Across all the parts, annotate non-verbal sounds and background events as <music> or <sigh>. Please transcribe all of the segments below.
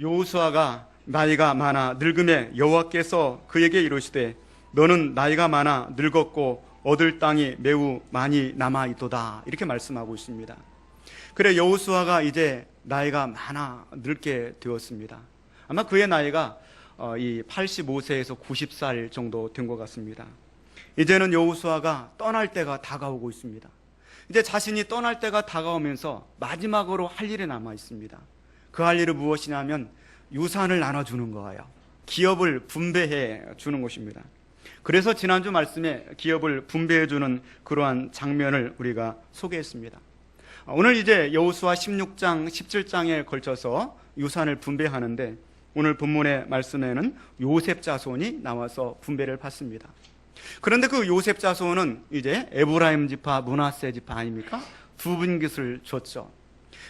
여호수아가 나이가 많아 늙음에 여호와께서 그에게 이르시되 너는 나이가 많아 늙었고 얻을 땅이 매우 많이 남아 있도다 이렇게 말씀하고 있습니다. 그래 여호수아가 이제 나이가 많아 늙게 되었습니다. 아마 그의 나이가 어, 이 85세에서 90살 정도 된 것 같습니다. 이제는 여호수아가 떠날 때가 다가오고 있습니다. 이제 자신이 떠날 때가 다가오면서 마지막으로 할 일이 남아 있습니다. 그 할 일은 무엇이냐면 유산을 나눠주는 거예요. 기업을 분배해 주는 것입니다. 그래서 지난주 말씀에 기업을 분배해 주는 그러한 장면을 우리가 소개했습니다. 오늘 이제 여호수아 16장, 17장에 걸쳐서 유산을 분배하는데 오늘 본문의 말씀에는 요셉 자손이 나와서 분배를 받습니다. 그런데 그 요셉 자손은 이제 에브라임 지파, 문하세 지파 아닙니까? 두 분깃을 줬죠.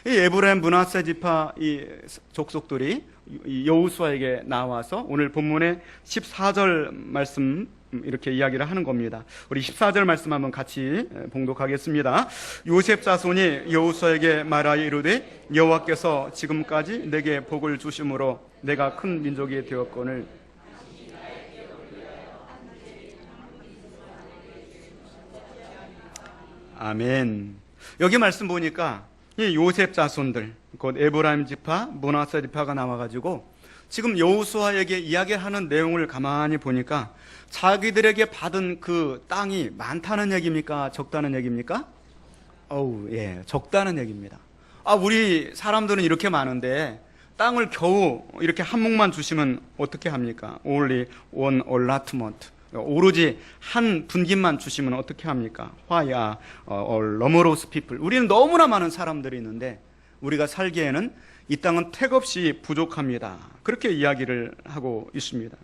이 에브라임 문하세 지파 이 족속들이 이 여호수아에게 나와서 오늘 본문의 14절 말씀 이렇게 이야기를 하는 겁니다. 우리 14절 말씀 한번 같이 봉독하겠습니다. 요셉 자손이 여호수아에게 말하여 이르되 여호와께서 지금까지 내게 복을 주심으로 내가 큰 민족이 되었거늘 아멘. 여기 말씀 보니까 이 요셉 자손들, 곧 에브라임 지파, 문하세 지파가 나와가지고 지금 여호수아에게 이야기하는 내용을 가만히 보니까 자기들에게 받은 그 땅이 많다는 얘기입니까? 적다는 얘기입니까? 어우, 예, 적다는 얘기입니다. 아, 우리 사람들은 이렇게 많은데 땅을 겨우 이렇게 한 몫만 주시면 어떻게 합니까? Only one allotment. 오로지 한 분깃만 주시면 어떻게 합니까? 화야, 어, 러머로스 피플. 우리는 너무나 많은 사람들이 있는데 우리가 살기에는 이 땅은 택없이 부족합니다. 그렇게 이야기를 하고 있습니다.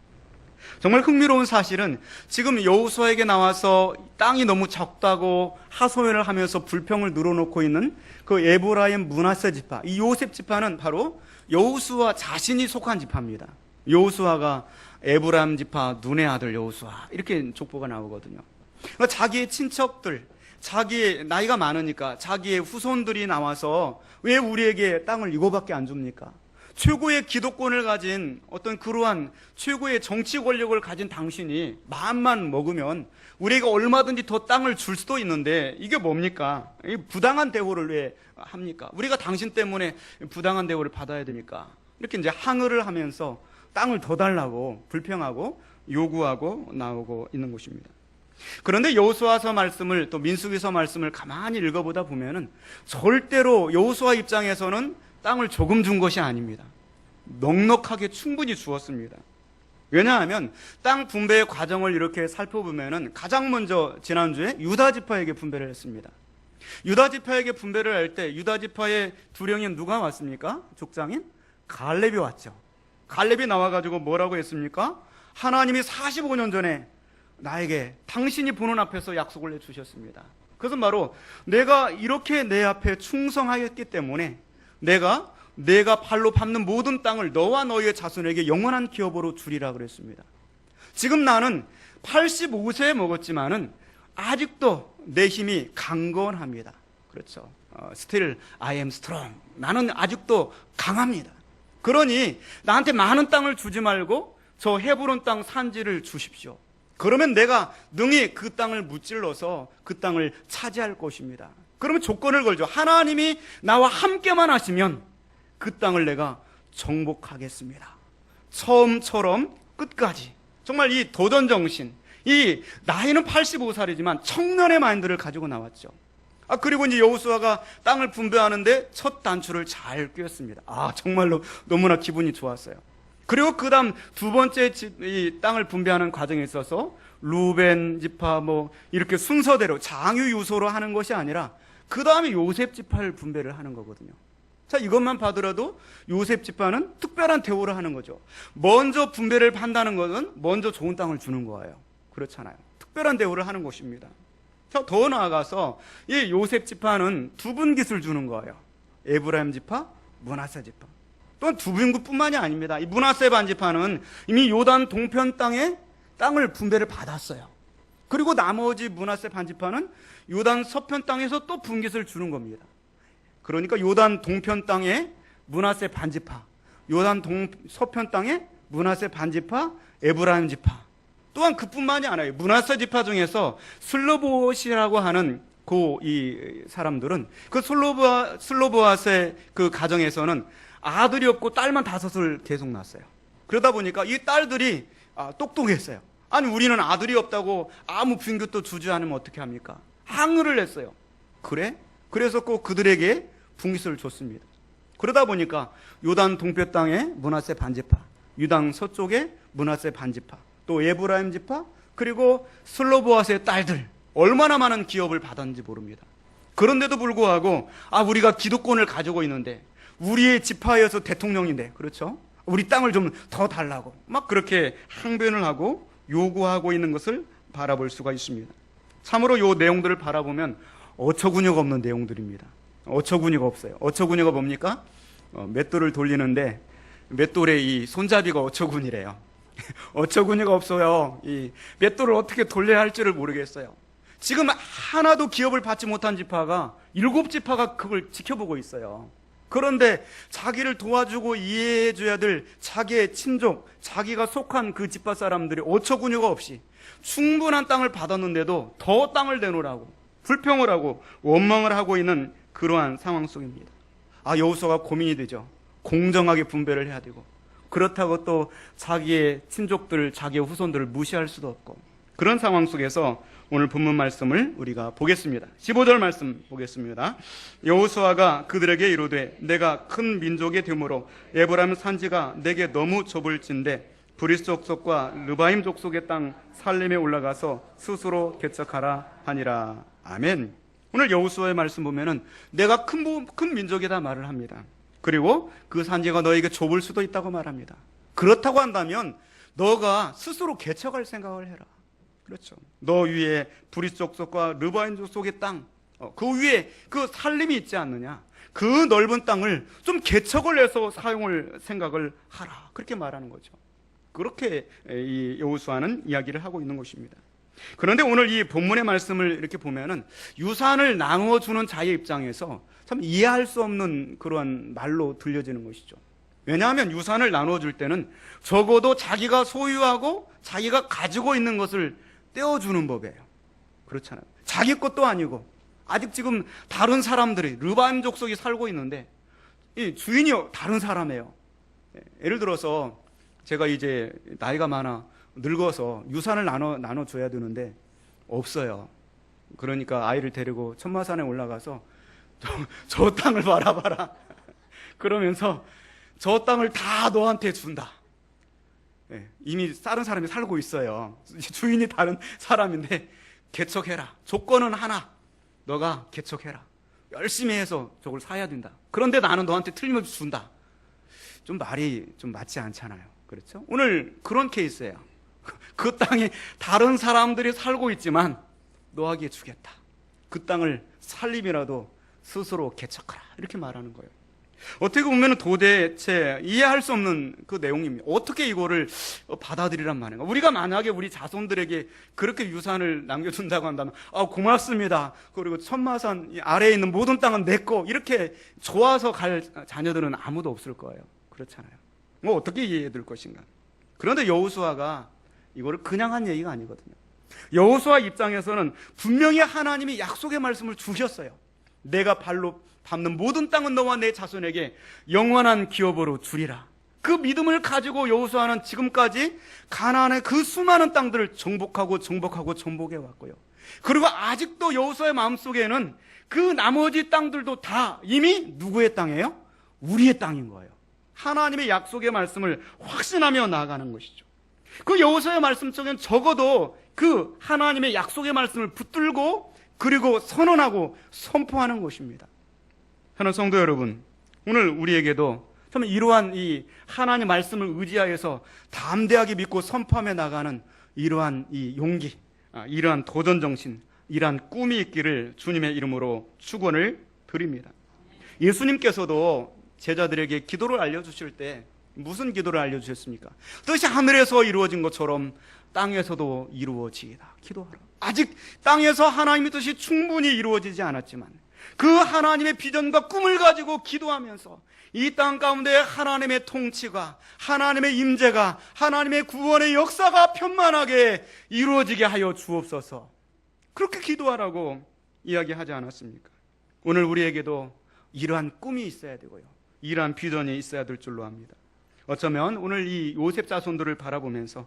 정말 흥미로운 사실은 지금 여호수아에게 나와서 땅이 너무 적다고 하소연을 하면서 불평을 늘어놓고 있는 그 에브라임 문하세 지파, 이 요셉 지파는 바로 여호수아 자신이 속한 지파입니다. 여호수아가 에브라임 지파 눈의 아들 여호수아 이렇게 족보가 나오거든요. 그러니까 자기의 친척들, 자기 나이가 많으니까 자기의 후손들이 나와서 왜 우리에게 땅을 이거밖에 안 줍니까? 최고의 기독권을 가진 어떤 그러한 최고의 정치 권력을 가진 당신이 마음만 먹으면 우리가 얼마든지 더 땅을 줄 수도 있는데 이게 뭡니까? 이 부당한 대우를 왜 합니까? 우리가 당신 때문에 부당한 대우를 받아야 되니까 이렇게 이제 항의를 하면서 땅을 더 달라고 불평하고 요구하고 나오고 있는 것입니다. 그런데 여호수아서 말씀을 또 민수기서 말씀을 가만히 읽어보다 보면은 절대로 여호수아 입장에서는 땅을 조금 준 것이 아닙니다. 넉넉하게 충분히 주었습니다. 왜냐하면 땅 분배의 과정을 이렇게 살펴보면은 가장 먼저 지난주에 유다 지파에게 분배를 했습니다. 유다 지파에게 분배를 할 때 유다 지파의 두령인 누가 왔습니까? 족장인 갈렙이 왔죠. 갈렙이 나와가지고 뭐라고 했습니까? 하나님이 45년 전에 나에게 당신이 보는 앞에서 약속을 해주셨습니다. 그것은 바로 내가 이렇게 내 앞에 충성하였기 때문에 내가 내가 발로 밟는 모든 땅을 너와 너희의 자손에게 영원한 기업으로 주리라 그랬습니다. 지금 나는 85세에 먹었지만은 아직도 내 힘이 강건합니다. 그렇죠. 어, Still I am strong. 나는 아직도 강합니다. 그러니 나한테 많은 땅을 주지 말고 저 헤브론 땅 산지를 주십시오. 그러면 내가 능히 그 땅을 무찔러서 그 땅을 차지할 것입니다. 그러면 조건을 걸죠. 하나님이 나와 함께만 하시면 그 땅을 내가 정복하겠습니다. 처음처럼 끝까지. 정말 이 도전 정신, 이 나이는 85살이지만 청년의 마인드를 가지고 나왔죠. 아 그리고 이제 여호수아가 땅을 분배하는데 첫 단추를 잘 꿰었습니다. 아 정말로 너무나 기분이 좋았어요. 그리고 그 다음 두 번째 집, 이 땅을 분배하는 과정에 있어서 루벤 지파 뭐 이렇게 순서대로 장유 유소로 하는 것이 아니라 그 다음에 요셉 지파를 분배를 하는 거거든요. 자 이것만 봐더라도 요셉 지파는 특별한 대우를 하는 거죠. 먼저 분배를 판다는 것은 먼저 좋은 땅을 주는 거예요. 그렇잖아요. 특별한 대우를 하는 것입니다. 자, 더 나아가서 이 요셉 지파는 두 분깃을 주는 거예요. 에브라임 지파, 문하세 지파. 또한 두 분깃뿐만이 아닙니다. 이 문하세 반지파는 이미 요단 동편 땅에 땅을 분배를 받았어요. 그리고 나머지 문하세 반지파는 요단 서편 땅에서 또 분깃을 주는 겁니다. 그러니까 요단 동편 땅에 문하세 반지파 요단 동 서편 땅에 문하세 반지파, 에브라임 지파. 또한 그뿐만이 아니에요. 문하세 지파 중에서 슬로보시라고 하는 그 이 사람들은 그 슬로보아 슬로보아스의 그 가정에서는 아들이 없고 딸만 다섯을 계속 낳았어요. 그러다 보니까 이 딸들이 아, 똑똑했어요. 아니 우리는 아들이 없다고 아무 빈규도 주지 않으면 어떻게 합니까? 항의를 했어요. 그래? 그래서 꼭 그들에게 분깃을 줬습니다. 그러다 보니까 요단 동표 땅에 문하세 반지파, 유당 서쪽에 문하세 반지파, 또 에브라임 지파, 그리고 슬로보아스의 딸들 얼마나 많은 기업을 받았는지 모릅니다. 그런데도 불구하고 아 우리가 기득권을 가지고 있는데 우리의 지파여서 대통령인데 그렇죠? 우리 땅을 좀 더 달라고 막 그렇게 항변을 하고 요구하고 있는 것을 바라볼 수가 있습니다. 참으로 요 내용들을 바라보면 어처구니가 없는 내용들입니다. 어처구니가 없어요. 어처구니가 뭡니까? 어, 맷돌을 돌리는데 맷돌의 이 손잡이가 어처구니래요. <laughs> 어처구니가 없어요. 이 맷돌을 어떻게 돌려야 할지를 모르겠어요. 지금 하나도 기업을 받지 못한 지파가 일곱 지파가 그걸 지켜보고 있어요. 그런데 자기를 도와주고 이해해 줘야 될 자기의 친족, 자기가 속한 그 지파 사람들이 어처구니가 없이 충분한 땅을 받았는데도 더 땅을 내놓으라고 불평을 하고 원망을 하고 있는 그러한 상황 속입니다. 아, 여호수아가 고민이 되죠. 공정하게 분배를 해야 되고 그렇다고 또 자기의 친족들, 자기의 후손들을 무시할 수도 없고 그런 상황 속에서 오늘 본문 말씀을 우리가 보겠습니다. 15절 말씀 보겠습니다. 여호수아가 그들에게 이르되 내가 큰 민족이 되므로 에브라임 산지가 내게 너무 좁을진데 브리스 족 속과 르바임 족속의 땅 살림에 올라가서 스스로 개척하라 하니라. 아멘. 오늘 여호수아의 말씀 보면은 내가 큰, 부- 큰 민족이다 말을 합니다. 그리고 그 산지가 너에게 좁을 수도 있다고 말합니다. 그렇다고 한다면 너가 스스로 개척할 생각을 해라. 그렇죠. 너 위에 브리스 족속과 르바인 족속의 땅, 어, 그 위에 그 살림이 있지 않느냐. 그 넓은 땅을 좀 개척을 해서 사용을 생각을 하라. 그렇게 말하는 거죠. 그렇게 이 여호수아는 이야기를 하고 있는 것입니다. 그런데 오늘 이 본문의 말씀을 이렇게 보면은 유산을 나누어 주는 자의 입장에서 참 이해할 수 없는 그러한 말로 들려지는 것이죠. 왜냐하면 유산을 나누어 줄 때는 적어도 자기가 소유하고 자기가 가지고 있는 것을 떼어주는 법이에요. 그렇잖아요. 자기 것도 아니고 아직 지금 다른 사람들이 르바임 족속이 살고 있는데 이 주인이 다른 사람이에요. 예, 예를 들어서 제가 이제 나이가 많아 늙어서 유산을 나눠 나눠 줘야 되는데 없어요. 그러니까 아이를 데리고 천마산에 올라가서 저, 저 땅을 바라봐라. <laughs> 그러면서 저 땅을 다 너한테 준다. 예, 이미 다른 사람이 살고 있어요. 주인이 다른 사람인데 개척해라. 조건은 하나. 너가 개척해라. 열심히 해서 저걸 사야 된다. 그런데 나는 너한테 틀림없이 준다. 좀 말이 좀 맞지 않잖아요. 그렇죠? 오늘 그런 케이스예요. 그 땅에 다른 사람들이 살고 있지만 너에게 주겠다. 그 땅을 살림이라도 스스로 개척하라. 이렇게 말하는 거예요. 어떻게 보면 도대체 이해할 수 없는 그 내용입니다. 어떻게 이거를 받아들이란 말인가? 우리가 만약에 우리 자손들에게 그렇게 유산을 남겨준다고 한다면, 아, 고맙습니다. 그리고 천마산 아래에 있는 모든 땅은 내 거. 이렇게 좋아서 갈 자녀들은 아무도 없을 거예요. 그렇잖아요. 뭐 어떻게 이해해 줄 것인가? 그런데 여우수아가 이거를 그냥 한 얘기가 아니거든요. 여호수아 입장에서는 분명히 하나님이 약속의 말씀을 주셨어요. 내가 발로 밟는 모든 땅은 너와 내 자손에게 영원한 기업으로 주리라. 그 믿음을 가지고 여호수아는 지금까지 가나안의 그 수많은 땅들을 정복하고 정복하고 정복해 왔고요. 그리고 아직도 여호수아의 마음속에는 그 나머지 땅들도 다 이미 누구의 땅이에요? 우리의 땅인 거예요. 하나님의 약속의 말씀을 확신하며 나아가는 것이죠. 그 여호수아의 말씀 속엔 적어도 그 하나님의 약속의 말씀을 붙들고 그리고 선언하고 선포하는 것입니다. 하는 성도 여러분, 오늘 우리에게도 참 이러한 이 하나님 말씀을 의지하여서 담대하게 믿고 선포하며 나가는 이러한 이 용기, 아, 이러한 도전 정신, 이러한 꿈이 있기를 주님의 이름으로 축원을 드립니다. 예수님께서도 제자들에게 기도를 알려 주실 때 무슨 기도를 알려주셨습니까? 뜻이 하늘에서 이루어진 것처럼 땅에서도 이루어지이다. 기도하라. 아직 땅에서 하나님의 뜻이 충분히 이루어지지 않았지만 그 하나님의 비전과 꿈을 가지고 기도하면서 이 땅 가운데 하나님의 통치가 하나님의 임재가 하나님의 구원의 역사가 편만하게 이루어지게 하여 주옵소서. 그렇게 기도하라고 이야기하지 않았습니까? 오늘 우리에게도 이러한 꿈이 있어야 되고요. 이러한 비전이 있어야 될 줄로 압니다. 어쩌면 오늘 이 요셉 자손들을 바라보면서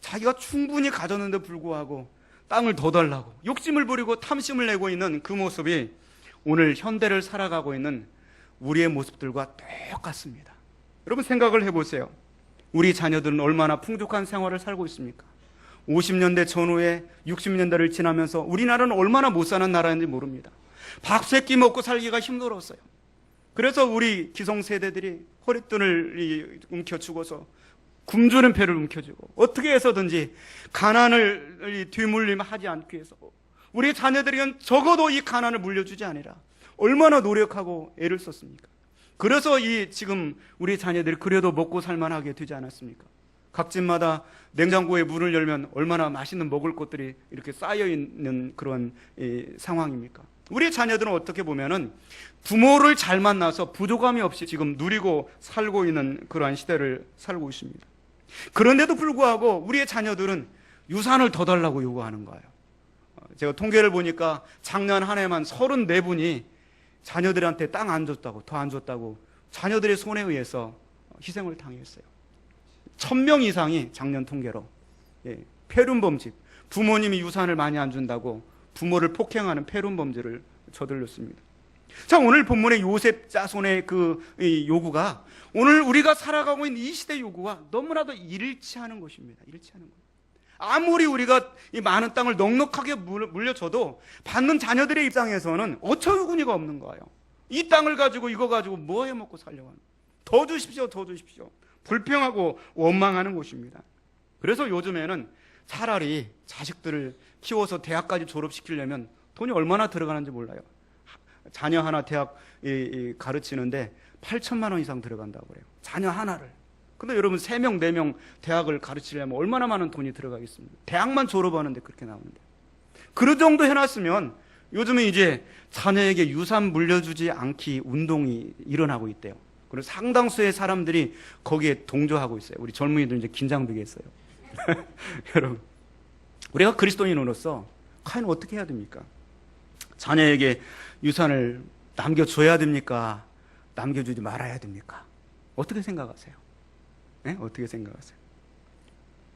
자기가 충분히 가졌는데 불구하고 땅을 더 달라고 욕심을 부리고 탐심을 내고 있는 그 모습이 오늘 현대를 살아가고 있는 우리의 모습들과 똑같습니다. 여러분 생각을 해보세요. 우리 자녀들은 얼마나 풍족한 생활을 살고 있습니까? 50년대 전후에 60년대를 지나면서 우리나라는 얼마나 못 사는 나라인지 모릅니다. 밥세끼 먹고 살기가 힘들었어요. 그래서 우리 기성 세대들이 허리끈을 이 움켜 죽어서 굶주린 배를 움켜쥐고 어떻게 해서든지 가난을 이 뒤물림하지 않기 위해서 우리 자녀들에겐 적어도 이 가난을 물려주지 아니라 얼마나 노력하고 애를 썼습니까? 그래서 이 지금 우리 자녀들이 그래도 먹고 살만하게 되지 않았습니까? 각 집마다 냉장고에 문을 열면 얼마나 맛있는 먹을 것들이 이렇게 쌓여 있는 그런 이 상황입니까? 우리 자녀들은 어떻게 보면은 부모를 잘 만나서 부족함이 없이 지금 누리고 살고 있는 그러한 시대를 살고 있습니다. 그런데도 불구하고 우리의 자녀들은 유산을 더 달라고 요구하는 거예요. 어, 제가 통계를 보니까 작년 한 해만 34분이 자녀들한테 땅 안 줬다고, 더 안 줬다고 자녀들의 손에 의해서 희생을 당했어요. 1000명 이상이 작년 통계로 예, 폐륜범집, 부모님이 유산을 많이 안 준다고 부모를 폭행하는 폐륜범죄를 저질렀습니다. 자, 오늘 본문의 요셉 자손의 그이 요구가 오늘 우리가 살아가고 있는 이 시대 요구와 너무나도 일치하는 것입니다. 일치하는 것. 아무리 우리가 이 많은 땅을 넉넉하게 물- 물려줘도 받는 자녀들의 입장에서는 어처구니가 없는 거예요. 이 땅을 가지고 이거 가지고 뭐 해 먹고 살려고 하는 더 주십시오, 더 주십시오. 불평하고 원망하는 것입니다. 그래서 요즘에는 차라리 자식들을 키워서 대학까지 졸업시키려면 돈이 얼마나 들어가는지 몰라요. 자녀 하나 대학 가르치는데 8천만 원 이상 들어간다고 그래요. 자녀 하나를. 근데 여러분 3명, 4명 대학을 가르치려면 얼마나 많은 돈이 들어가겠습니까? 대학만 졸업하는데 그렇게 나오는데. 그 정도 해놨으면 요즘에 이제 자녀에게 유산 물려주지 않기 운동이 일어나고 있대요. 그리고 상당수의 사람들이 거기에 동조하고 있어요. 우리 젊은이들 이제 긴장되겠어요. <laughs> 여러분, 우리가 그리스도인으로서 과연 어떻게 해야 됩니까? 자녀에게 유산을 남겨줘야 됩니까? 남겨주지 말아야 됩니까? 어떻게 생각하세요? 네? 어떻게 생각하세요?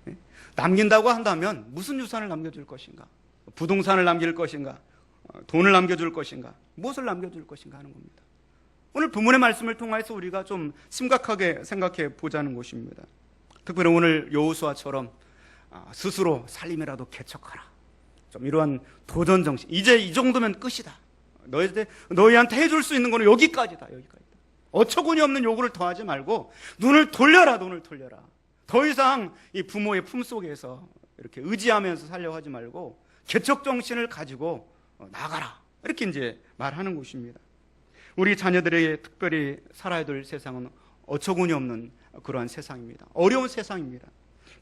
네? 남긴다고 한다면 무슨 유산을 남겨줄 것인가? 부동산을 남길 것인가? 어, 돈을 남겨줄 것인가? 무엇을 남겨줄 것인가 하는 겁니다. 오늘 부문의 말씀을 통해서 우리가 좀 심각하게 생각해 보자는 것입니다. 특별히 오늘 여호수아처럼 아, 스스로 살림이라도 개척하라. 좀 이러한 도전 정신. 이제 이 정도면 끝이다. 너희한테 너희한테 해줄 수 있는 거는 여기까지다. 여기까지다. 어처구니 없는 요구를 더하지 말고 눈을 돌려라. 눈을 돌려라. 더 이상 이 부모의 품 속에서 이렇게 의지하면서 살려고 하지 말고 개척 정신을 가지고 어, 나가라. 이렇게 이제 말하는 것입니다. 우리 자녀들에게 특별히 살아야 될 세상은 어처구니 없는 그러한 세상입니다. 어려운 세상입니다.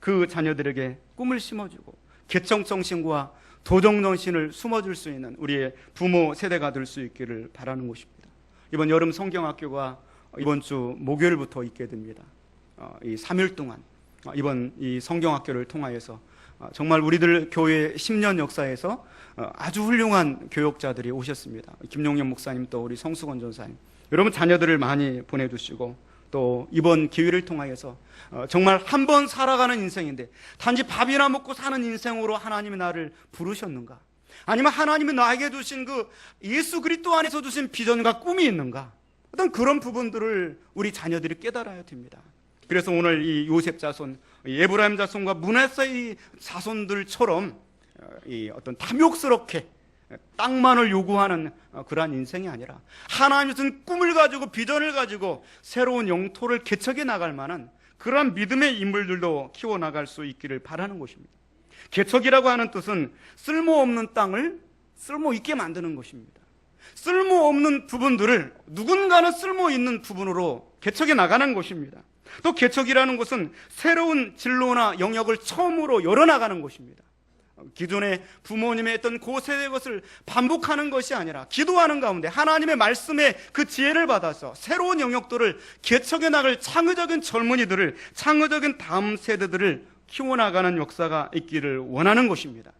그 자녀들에게 꿈을 심어주고 개척 정신과 도정 정신을 숨어줄 수 있는 우리의 부모 세대가 될 수 있기를 바라는 것입니다. 이번 여름 성경학교가 이번 주 목요일부터 있게 됩니다. 어, 이 3일 동안 어, 이번 이 성경학교를 통하여서 어, 정말 우리들 교회 10년 역사에서 어, 아주 훌륭한 교육자들이 오셨습니다. 김용현 목사님 또 우리 성수건 전사님. 여러분 자녀들을 많이 보내주시고 또 이번 기회를 통하여서 어, 정말 한 번 살아가는 인생인데 단지 밥이나 먹고 사는 인생으로 하나님이 나를 부르셨는가? 아니면 하나님이 나에게 주신 그 예수 그리스도 안에서 주신 비전과 꿈이 있는가? 어떤 그런 부분들을 우리 자녀들이 깨달아야 됩니다. 그래서 오늘 이 요셉 자손, 이 에브라임 자손과 문하세의 자손들처럼 어, 이 어떤 탐욕스럽게 땅만을 요구하는 어, 그러한 인생이 아니라 하나님 무슨 꿈을 가지고 비전을 가지고 새로운 영토를 개척해 나갈 만한 그러한 믿음의 인물들도 키워 나갈 수 있기를 바라는 것입니다. 개척이라고 하는 뜻은 쓸모없는 땅을 쓸모 있게 만드는 것입니다. 쓸모없는 부분들을 누군가는 쓸모 있는 부분으로 개척해 나가는 것입니다. 또 개척이라는 것은 새로운 진로나 영역을 처음으로 열어나가는 것입니다. 기존의 부모님의 했던 고세의 것을 반복하는 것이 아니라 기도하는 가운데 하나님의 말씀에 그 지혜를 받아서 새로운 영역들을 개척해 나갈 창의적인 젊은이들을 창의적인 다음 세대들을 키워나가는 역사가 있기를 원하는 것입니다.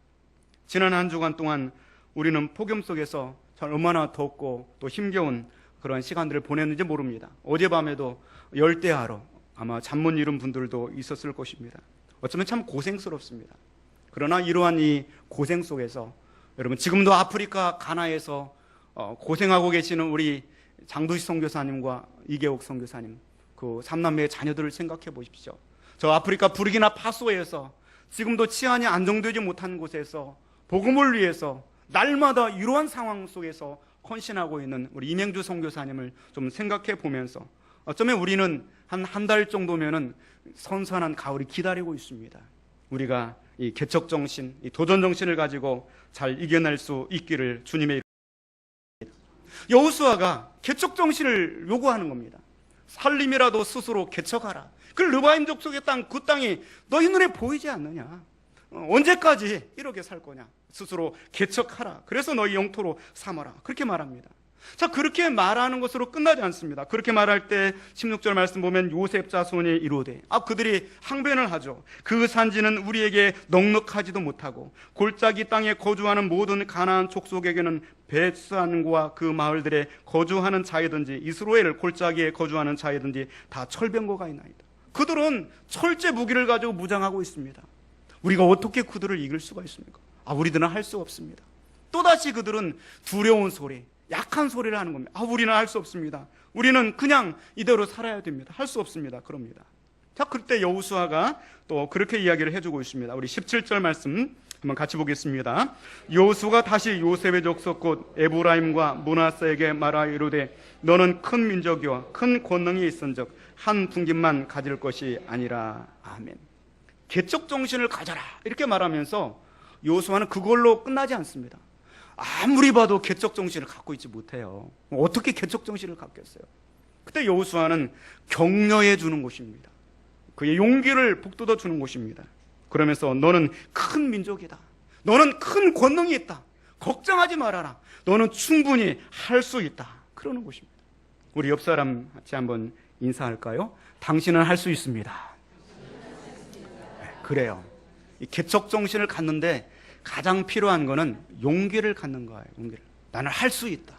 지난 한 주간 동안 우리는 폭염 속에서 참 얼마나 덥고 또 힘겨운 그런 시간들을 보냈는지 모릅니다. 어젯밤에도 열대야로 아마 잠 못 이룬 분들도 있었을 것입니다. 어쩌면 참 고생스럽습니다. 그러나 이러한 이 고생 속에서 여러분 지금도 아프리카 가나에서 어, 고생하고 계시는 우리 장두시 선교사님과 이계옥 선교사님 그 삼남매의 자녀들을 생각해 보십시오. 저 아프리카 부르기나 파소에서 지금도 치안이 안정되지 못한 곳에서 복음을 위해서 날마다 이러한 상황 속에서 헌신하고 있는 우리 이명주 선교사님을 좀 생각해 보면서 어쩌면 우리는 한 한 달 정도면은 선선한 가을이 기다리고 있습니다. 우리가 이 개척 정신, 이 도전 정신을 가지고 잘 이겨낼 수 있기를 주님의 여호수아가 개척 정신을 요구하는 겁니다. 살림이라도 스스로 개척하라. 그 르바임 족속의 땅, 그 땅이 너희 눈에 보이지 않느냐? 어, 언제까지 이렇게 살 거냐? 스스로 개척하라. 그래서 너희 영토로 삼아라. 그렇게 말합니다. 자, 그렇게 말하는 것으로 끝나지 않습니다. 그렇게 말할 때 16절 말씀 보면 요셉 자손이 이르되 아 그들이 항변을 하죠. 그 산지는 우리에게 넉넉하지도 못하고 골짜기 땅에 거주하는 모든 가나안 족속에게는 베산과 그 마을들에 거주하는 자이든지 이스라엘 골짜기에 거주하는 자이든지 다 철병거가 있나이다. 그들은 철제 무기를 가지고 무장하고 있습니다. 우리가 어떻게 그들을 이길 수가 있습니까? 아, 우리들은 할 수 없습니다. 또다시 그들은 두려운 소리, 약한 소리를 하는 겁니다. 아, 우리는 할 수 없습니다. 우리는 그냥 이대로 살아야 됩니다. 할 수 없습니다. 그럽니다. 자, 그때 여우수아가 또 그렇게 이야기를 해주고 있습니다. 우리 17절 말씀 한번 같이 보겠습니다. 여호수가 다시 요셉의 족속 곧 에브라임과 문하세에게 말하 이르되 너는 큰 민족이와 큰 권능이 있은즉 한 분깃만 가질 것이 아니라 아멘. 개척 정신을 가져라 이렇게 말하면서 요수아는 그걸로 끝나지 않습니다. 아무리 봐도 개척 정신을 갖고 있지 못해요. 어떻게 개척 정신을 갖겠어요? 그때 여호수아는 격려해 주는 것입니다. 그의 용기를 북돋아 주는 것입니다. 그러면서 너는 큰 민족이다. 너는 큰 권능이 있다. 걱정하지 말아라. 너는 충분히 할 수 있다. 그러는 것입니다. 우리 옆 사람 같이 한번 인사할까요? 당신은 할 수 있습니다. 네, 그래요. 이 개척 정신을 갖는데 가장 필요한 거는 용기를 갖는 거예요. 용기를. 나는 할 수 있다.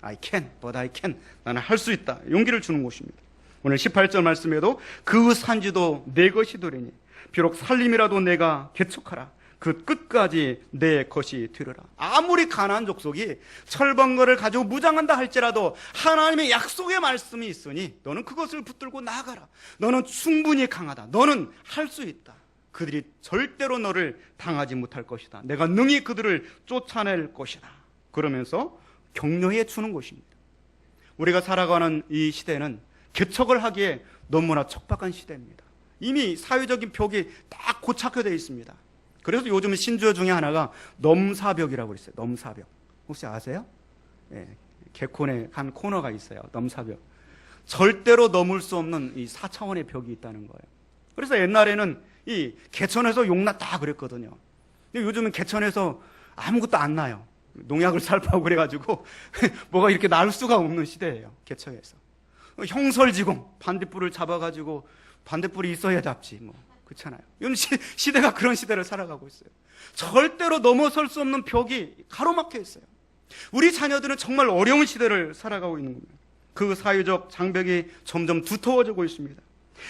I can, but I can. 나는 할 수 있다. 용기를 주는 것입니다. 오늘 18절 말씀에도 그 산지도 내 것이 되리니 비록 살림이라도 내가 개척하라. 그 끝까지 내 것이 되리라. 아무리 가난한 족속이 철번거를 가지고 무장한다 할지라도 하나님의 약속의 말씀이 있으니 너는 그것을 붙들고 나아가라. 너는 충분히 강하다. 너는 할 수 있다. 그들이 절대로 너를 당하지 못할 것이다. 내가 능히 그들을 쫓아낼 것이다. 그러면서 격려해 주는 것입니다. 우리가 살아가는 이 시대는 개척을 하기에 너무나 척박한 시대입니다. 이미 사회적인 벽이 딱 고착화되어 있습니다. 그래서 요즘 신조어 중에 하나가 넘사벽이라고 있어요. 넘사벽. 혹시 아세요? 예, 개콘에 한 코너가 있어요. 넘사벽. 절대로 넘을 수 없는 이 4차원의 벽이 있다는 거예요. 그래서 옛날에는 이 개천에서 용났다 그랬거든요. 근데 요즘은 개천에서 아무것도 안 나요. 농약을 <laughs> 살포하고 그래가지고 <laughs> 뭐가 이렇게 날 수가 없는 시대예요. 개천에서. 형설지공 반딧불을 잡아가지고 반딧불이 있어야 잡지 뭐 그렇잖아요. 요즘 시, 시대가 그런 시대를 살아가고 있어요. 절대로 넘어설 수 없는 벽이 가로막혀 있어요. 우리 자녀들은 정말 어려운 시대를 살아가고 있는 겁니다. 그 사회적 장벽이 점점 두터워지고 있습니다.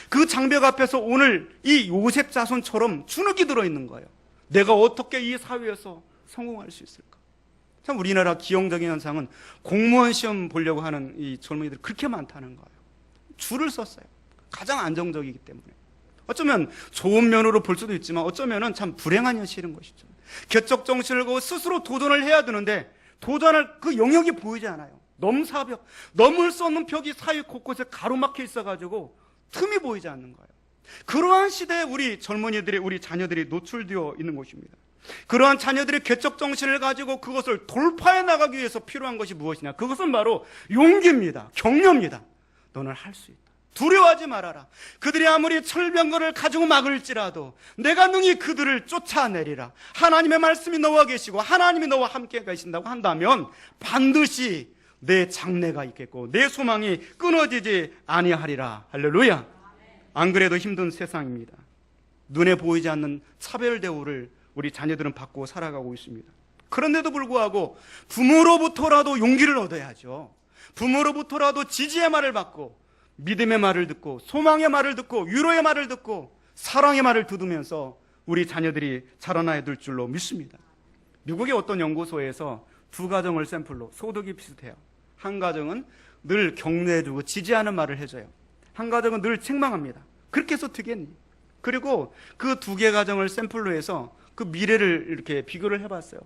그 장벽 앞에서 오늘 이 요셉 자손처럼 주눅이 들어 있는 거예요. 내가 어떻게 이 사회에서 성공할 수 있을까? 참 우리나라 기형적인 현상은 공무원 시험 보려고 하는 이 젊은이들 그렇게 많다는 거예요. 줄을 썼어요. 가장 안정적이기 때문에. 어쩌면 좋은 면으로 볼 수도 있지만 어쩌면은 참 불행한 현실인 것이죠. 개척 정신을 갖고 스스로 도전을 해야 되는데 도전할 그 영역이 보이지 않아요. 넘사벽, 넘을 수 없는 벽이 사회 곳곳에 가로막혀 있어가지고 틈이 보이지 않는 거예요. 그러한 시대에 우리 젊은이들이, 우리 자녀들이 노출되어 있는 것입니다. 그러한 자녀들의 개척 정신을 가지고 그것을 돌파해 나가기 위해서 필요한 것이 무엇이냐? 그것은 바로 용기입니다. 격려입니다. 너는 할 수 있다. 두려워하지 말아라. 그들이 아무리 철병거를 가지고 막을지라도 내가 능히 그들을 쫓아내리라. 하나님의 말씀이 너와 계시고 하나님이 너와 함께 계신다고 한다면 반드시 내 장래가 있겠고 내 소망이 끊어지지 아니하리라. 할렐루야. 안 그래도 힘든 세상입니다. 눈에 보이지 않는 차별 대우를 우리 자녀들은 받고 살아가고 있습니다. 그런데도 불구하고 부모로부터라도 용기를 얻어야죠. 부모로부터라도 지지의 말을 받고 믿음의 말을 듣고 소망의 말을 듣고 위로의 말을 듣고 사랑의 말을 듣으면서 우리 자녀들이 자라나야 될 줄로 믿습니다. 미국의 어떤 연구소에서 두 가정을 샘플로 소득이 비슷해요. 한 가정은 늘 격려해주고 지지하는 말을 해줘요. 한 가정은 늘 책망합니다. 그렇게 해서 되겠니? 그리고 그 두 개 가정을 샘플로 해서 그 미래를 이렇게 비교를 해봤어요.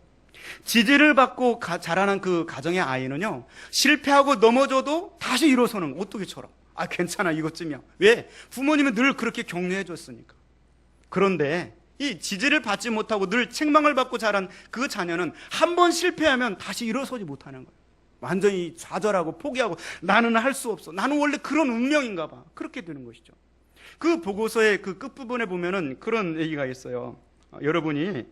지지를 받고 가- 자라난 그 가정의 아이는요, 실패하고 넘어져도 다시 일어서는 오뚜기처럼. 아, 괜찮아, 이것쯤이야. 왜? 부모님은 늘 그렇게 격려해 줬으니까. 그런데 이 지지를 받지 못하고 늘 책망을 받고 자란 그 자녀는 한 번 실패하면 다시 일어서지 못하는 거예요. 완전히 좌절하고 포기하고 나는 할 수 없어. 나는 원래 그런 운명인가 봐. 그렇게 되는 것이죠. 그 보고서의 그 끝부분에 보면은 그런 얘기가 있어요. 어, 여러분이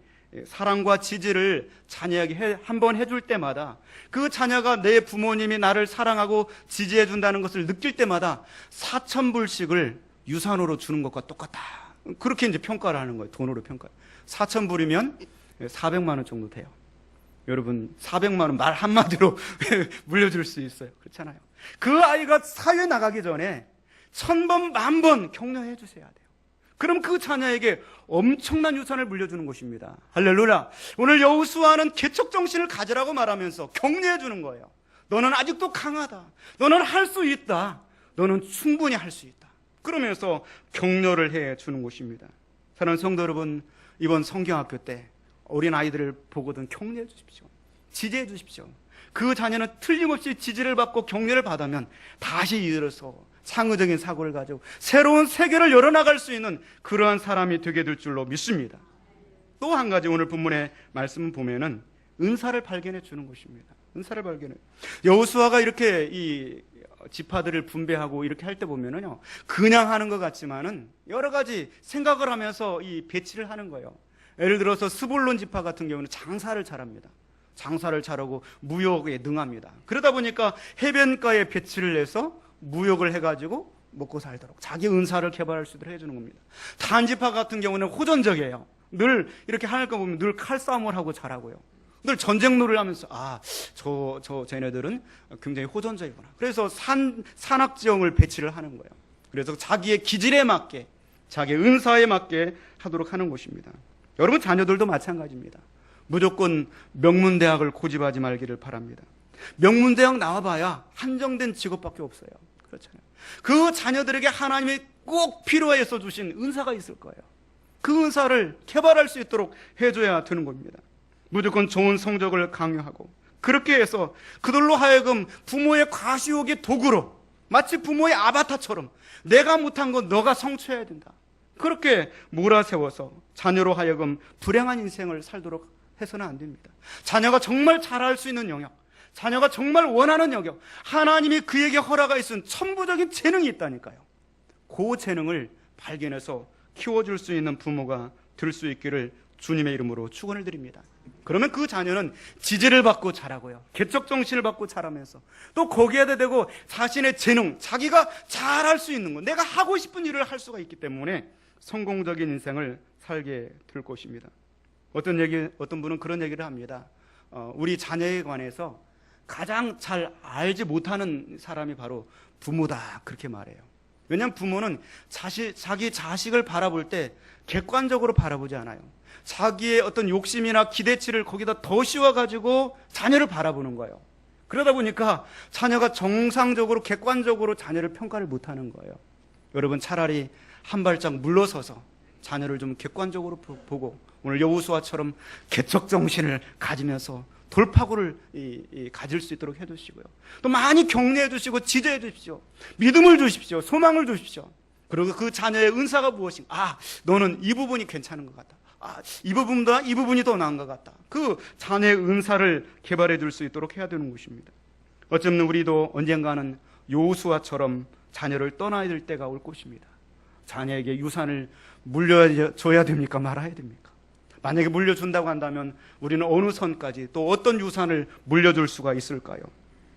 사랑과 지지를 자녀에게 한 번 해줄 때마다 그 자녀가 내 부모님이 나를 사랑하고 지지해 준다는 것을 느낄 때마다 4천 불씩을 유산으로 주는 것과 똑같다. 그렇게 이제 평가를 하는 거예요. 돈으로 평가. 4천 불이면 400만 원 정도 돼요. 여러분 400만 원 말 한마디로 <laughs> 물려줄 수 있어요. 그렇잖아요. 그 아이가 사회 나가기 전에 천 번, 만 번 격려해 주셔야 돼요. 그럼 그 자녀에게 엄청난 유산을 물려주는 것입니다. 할렐루야. 오늘 여우수아는 개척 정신을 가지라고 말하면서 격려해 주는 거예요. 너는 아직도 강하다. 너는 할 수 있다. 너는 충분히 할 수 있다. 그러면서 격려를 해 주는 것입니다. 사랑하는 성도 여러분, 이번 성경학교 때 어린 아이들을 보거든 격려해 주십시오. 지지해 주십시오. 그 자녀는 틀림없이 지지를 받고 격려를 받으면 다시 일어서 창의적인 사고를 가지고 새로운 세계를 열어나갈 수 있는 그러한 사람이 되게 될 줄로 믿습니다. 또 한 가지 오늘 본문의 말씀 보면은 은사를 발견해 주는 것입니다. 은사를 발견해. 여호수아가 이렇게 이 지파들을 분배하고 이렇게 할 때 보면은요, 그냥 하는 것 같지만은 여러 가지 생각을 하면서 이 배치를 하는 거예요. 예를 들어서 스볼론 지파 같은 경우는 장사를 잘합니다. 장사를 잘하고 무역에 능합니다. 그러다 보니까 해변가에 배치를 해서 무역을 해가지고 먹고 살도록 자기 은사를 개발할 수 있도록 해주는 겁니다. 단지파 같은 경우는 호전적이에요. 늘 이렇게 하니까 보면 늘 칼싸움을 하고 잘하고요. 늘 전쟁놀이를 하면서 아, 저, 저, 쟤네들은 굉장히 호전적이구나. 그래서 산, 산악지형을 배치를 하는 거예요. 그래서 자기의 기질에 맞게, 자기의 은사에 맞게 하도록 하는 것입니다. 여러분 자녀들도 마찬가지입니다. 무조건 명문대학을 고집하지 말기를 바랍니다. 명문대학 나와봐야 한정된 직업밖에 없어요. 그렇잖아요. 그 자녀들에게 하나님이 꼭 필요해서 주신 은사가 있을 거예요. 그 은사를 개발할 수 있도록 해줘야 되는 겁니다. 무조건 좋은 성적을 강요하고 그렇게 해서 그들로 하여금 부모의 과시욕의 도구로 마치 부모의 아바타처럼 내가 못한 건 너가 성취해야 된다. 그렇게 몰아세워서 자녀로 하여금 불행한 인생을 살도록 해서는 안 됩니다. 자녀가 정말 잘할 수 있는 영역, 자녀가 정말 원하는 영역, 하나님이 그에게 허락하 있은 천부적인 재능이 있다니까요. 그 재능을 발견해서 키워줄 수 있는 부모가 될 수 있기를 주님의 이름으로 축원을 드립니다. 그러면 그 자녀는 지지를 받고 자라고요. 개척 정신을 받고 자라면서 또 거기에다 대고 자신의 재능, 자기가 잘할 수 있는 것, 내가 하고 싶은 일을 할 수가 있기 때문에 성공적인 인생을 살게 될 것입니다. 어떤 얘기, 어떤 분은 그런 얘기를 합니다. 어, 우리 자녀에 관해서 가장 잘 알지 못하는 사람이 바로 부모다 그렇게 말해요. 왜냐하면 부모는 자시, 자기 자식을 바라볼 때 객관적으로 바라보지 않아요. 자기의 어떤 욕심이나 기대치를 거기다 더 씌워가지고 자녀를 바라보는 거예요. 그러다 보니까 자녀가 정상적으로 객관적으로 자녀를 평가를 못하는 거예요. 여러분 차라리 한 발짝 물러서서 자녀를 좀 객관적으로 보- 보고 오늘 여우수아처럼 개척 정신을 가지면서 돌파구를 이- 이 가질 수 있도록 해주시고요. 또 많이 격려해 주시고 지도해 주십시오. 믿음을 주십시오. 소망을 주십시오. 그리고 그 자녀의 은사가 무엇인가? 아, 너는 이 부분이 괜찮은 것 같다. 아, 이 부분보다 이 부분이 더 나은 것 같다. 그 자녀의 은사를 개발해 줄 수 있도록 해야 되는 것입니다. 어쩌면 우리도 언젠가는 요수아처럼 자녀를 떠나야 될 때가 올 것입니다. 자녀에게 유산을 물려줘야 됩니까? 말아야 됩니까? 만약에 물려준다고 한다면 우리는 어느 선까지 또 어떤 유산을 물려줄 수가 있을까요?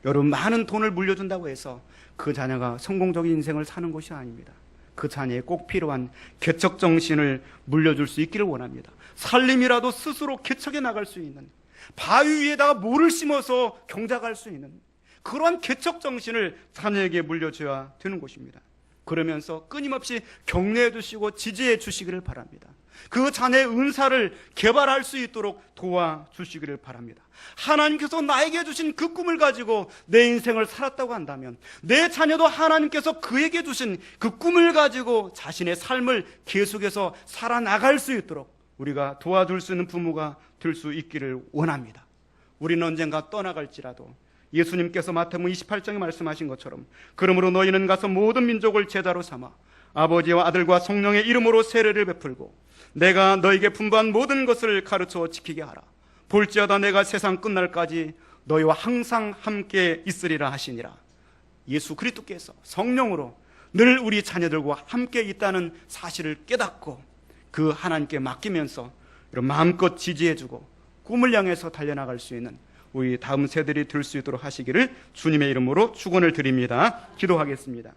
여러분, 많은 돈을 물려준다고 해서 그 자녀가 성공적인 인생을 사는 것이 아닙니다. 그 자녀에 꼭 필요한 개척 정신을 물려줄 수 있기를 원합니다. 살림이라도 스스로 개척해 나갈 수 있는 바위 위에다가 모를 심어서 경작할 수 있는 그러한 개척 정신을 자녀에게 물려줘야 되는 것입니다. 그러면서 끊임없이 격려해 주시고 지지해 주시기를 바랍니다. 그 자녀의 은사를 개발할 수 있도록 도와주시기를 바랍니다. 하나님께서 나에게 주신 그 꿈을 가지고 내 인생을 살았다고 한다면 내 자녀도 하나님께서 그에게 주신 그 꿈을 가지고 자신의 삶을 계속해서 살아나갈 수 있도록 우리가 도와줄 수 있는 부모가 될 수 있기를 원합니다. 우리는 언젠가 떠나갈지라도 예수님께서 마태복음 28장에 말씀하신 것처럼 그러므로 너희는 가서 모든 민족을 제자로 삼아 아버지와 아들과 성령의 이름으로 세례를 베풀고 내가 너에게 분부한 모든 것을 가르쳐 지키게 하라. 볼지어다 내가 세상 끝날까지 너희와 항상 함께 있으리라 하시니라. 예수 그리스도께서 성령으로 늘 우리 자녀들과 함께 있다는 사실을 깨닫고 그 하나님께 맡기면서 마음껏 지지해주고 꿈을 향해서 달려나갈 수 있는 우리 다음 세들이 될수 있도록 하시기를 주님의 이름으로 축원을 드립니다. 기도하겠습니다.